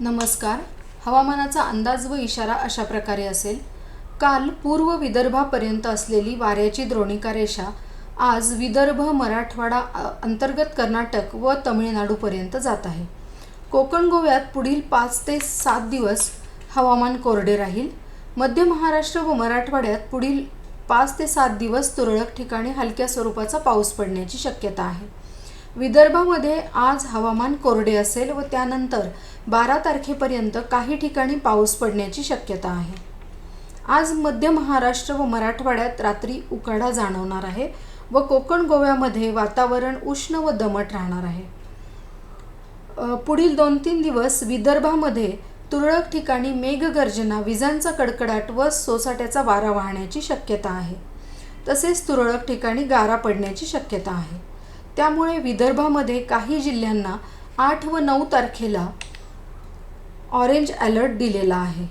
नमस्कार. हवामानाचा अंदाज व इशारा अशा प्रकारे असेल. काल पूर्व विदर्भापर्यंत असलेली वाऱ्याची द्रोणिका रेषा आज विदर्भ मराठवाडा अ, अंतर्गत कर्नाटक व तमिळनाडूपर्यंत जात आहे. कोकण गोव्यात पुढील पाच ते सात दिवस हवामान कोरडे राहील. मध्य महाराष्ट्र व मराठवाड्यात पुढील पाच ते सात दिवस तुरळक ठिकाणी हलक्या स्वरूपाचा पाऊस पडण्याची शक्यता आहे. विदर्भामध्ये आज हवामान कोरडे असेल व त्यानंतर बारा तारखेपर्यंत काही ठिकाणी पाऊस पडण्याची शक्यता आहे. आज मध्य महाराष्ट्र व मराठवाड्यात रात्री उकाडा जाणवणार आहे व कोकण गोव्यामध्ये वातावरण उष्ण व दमट राहणार आहे. पुढील दोन तीन दिवस विदर्भामध्ये तुरळक ठिकाणी मेघगर्जना विजांचा कडकडाट व सोसाट्याचा वारा वाहण्याची शक्यता आहे. तसेच तुरळक ठिकाणी गारा पडण्याची शक्यता आहे. त्यामुळे विदर्भामध्ये काही जिल्ह्यांना आठ व नऊ तारखेला ऑरेंज अलर्ट दिलेला आहे.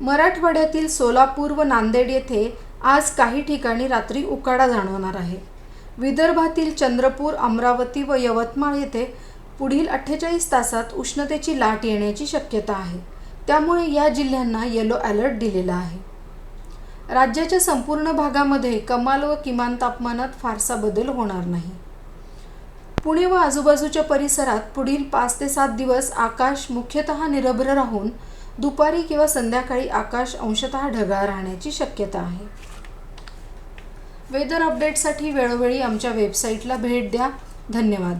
मराठवाड्यातील सोलापूर व नांदेड येथे आज काही ठिकाणी रात्री उकाडा जाणवणार आहे. विदर्भातील चंद्रपूर अमरावती व यवतमाळ येथे पुढील अठ्ठेचाळीस तासात उष्णतेची लाट येण्याची शक्यता आहे. त्यामुळे या जिल्ह्यांना येलो अलर्ट दिलेला आहे. राज्याच्या संपूर्ण भागामध्ये कमाल व किमान तापमानात फारसा बदल होणार नाही. पुणे व आजूबाजूच्या परिसरात पुढील पाच ते सात दिवस आकाश मुख्यतः निरभ्र राहून दुपारी किंवा संध्याकाळी आकाश अंशतः ढगाळ राहण्याची शक्यता आहे. वेदर अपडेटसाठी वेळोवेळी आमच्या वेबसाईटला भेट द्या. धन्यवाद.